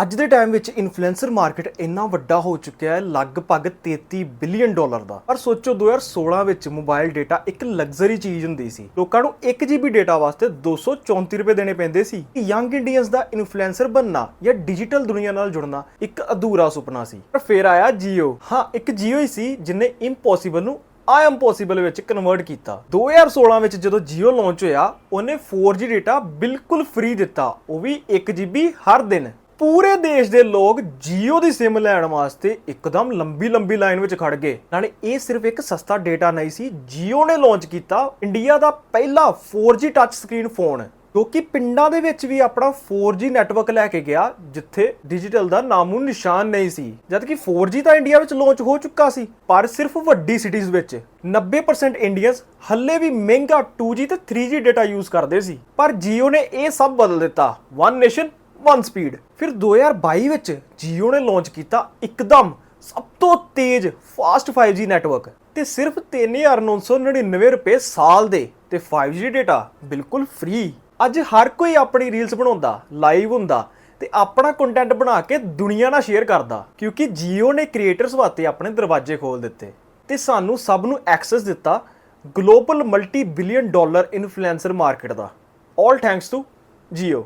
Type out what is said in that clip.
ਅੱਜ ਦੇ ਟਾਈਮ ਵਿੱਚ ਇਨਫਲੂਐਂਸਰ ਮਾਰਕੀਟ ਇੰਨਾ ਵੱਡਾ ਹੋ ਚੁੱਕਿਆ ਹੈ, ਲਗਭਗ 33 ਬਿਲੀਅਨ ਡਾਲਰ ਦਾ। ਪਰ ਸੋਚੋ 2016 ਵਿੱਚ ਮੋਬਾਈਲ ਡਾਟਾ ਇੱਕ ਲਗਜ਼ਰੀ ਚੀਜ਼ ਹੁੰਦੀ ਸੀ। ਲੋਕਾਂ ਨੂੰ 1 GB ਡਾਟਾ ਵਾਸਤੇ 234 ਰੁਪਏ ਦੇਣੇ ਪੈਂਦੇ ਸੀ। ਯੰਗ ਇੰਡੀਅਨਸ ਦਾ ਇਨਫਲੂਐਂਸਰ ਬਣਨਾ ਜਾਂ ਡਿਜੀਟਲ ਦੁਨੀਆ ਨਾਲ ਜੁੜਨਾ ਇੱਕ ਅਧੂਰਾ ਸੁਪਨਾ ਸੀ। ਪਰ ਫਿਰ ਆਇਆ ਜੀਓ ਹਾਂ, ਇੱਕ ਜੀਓ ਹੀ ਸੀ ਜਿਨੇ ਇੰਪੋਸੀਬਲ ਨੂੰ ਆਈ ਐਮ ਪੋਸੀਬਲ ਵਿੱਚ ਕਨਵਰਟ ਕੀਤਾ। 2016 ਵਿੱਚ ਜਦੋਂ Jio ਲਾਂਚ ਹੋਇਆ, ਉਹਨੇ 4G ਡਾਟਾ ਬਿਲਕੁਲ ਫ੍ਰੀ ਦਿੱਤਾ। ਉਹ ਵੀ 1 GB ਹਰ ਦਿਨ। ਪੂਰੇ ਦੇਸ਼ ਦੇ ਲੋਕ Jio ਦੀ SIM ਲੈਣ ਵਾਸਤੇ ਇੱਕਦਮ ਲੰਬੀ ਲੰਬੀ ਲਾਈਨ ਵਿੱਚ ਖੜ ਗਏ। ਨਾਲੇ ਇਹ ਸਿਰਫ ਇੱਕ ਸਸਤਾ ਡੇਟਾ ਨਹੀਂ ਸੀ Jio ਨੇ ਲਾਂਚ ਕੀਤਾ ਇੰਡੀਆ ਦਾ ਪਹਿਲਾ 4G ਟੱਚ ਸਕਰੀਨ ਫੋਨ ਜੋ ਕਿ ਪਿੰਡਾਂ ਦੇ ਵਿੱਚ ਵੀ ਆਪਣਾ 4G ਨੈਟਵਰਕ ਲੈ ਕੇ ਗਿਆ, ਜਿੱਥੇ ਡਿਜੀਟਲ ਦਾ ਨਾਮੋ ਨਿਸ਼ਾਨ ਨਹੀਂ ਸੀ। ਜਦ ਕਿ 4G ਤਾਂ ਇੰਡੀਆ ਵਿੱਚ ਲਾਂਚ ਹੋ ਚੁੱਕਾ ਸੀ, ਪਰ ਸਿਰਫ ਵੱਡੀ ਸਿਟੀਜ਼ ਵਿੱਚ। 90% ਇੰਡੀਅਨਸ ਹੱਲੇ ਵੀ ਮਹਿੰਗਾ 2G ਤੇ 3G ਡਾਟਾ ਯੂਜ਼ ਕਰਦੇ ਸੀ। ਪਰ Jio ਨੇ ਇਹ ਸਭ ਬਦਲ ਦਿੱਤਾ। ਵਨ ਨੇਸ਼ਨ ਵਨ ਸਪੀਡ ਫਿਰ 2022 ਵਿੱਚ Jio ਨੇ ਲਾਂਚ ਕੀਤਾ ਇੱਕਦਮ ਸਭ ਤੋਂ ਤੇਜ਼ ਫਾਸਟ 5G ਨੈਟਵਰਕ ਤੇ ਸਿਰਫ 3999 ਰੁਪਏ ਸਾਲ ਦੇ ਤੇ 5G ਡਾਟਾ ਬਿਲਕੁਲ ਫ੍ਰੀ ਅੱਜ ਹਰ ਕੋਈ ਆਪਣੀ ਰੀਲਸ ਬਣਾਉਂਦਾ ਲਾਈਵ ਹੁੰਦਾ ਤੇ ਆਪਣਾ ਕੰਟੈਂਟ ਬਣਾ ਕੇ ਦੁਨੀਆ ਨਾਲ ਸ਼ੇਅਰ ਕਰਦਾ, ਕਿਉਂਕਿ Jio ਨੇ ਕ੍ਰੀਏਟਰਸ ਵਾਸਤੇ ਆਪਣੇ ਦਰਵਾਜ਼ੇ ਖੋਲ ਦਿੱਤੇ। ਤੇ ਸਾਨੂੰ ਸਭ ਨੂੰ ਐਕਸੈਸ ਦਿੱਤਾ global multi billion dollar influencer market the. All thanks to Jio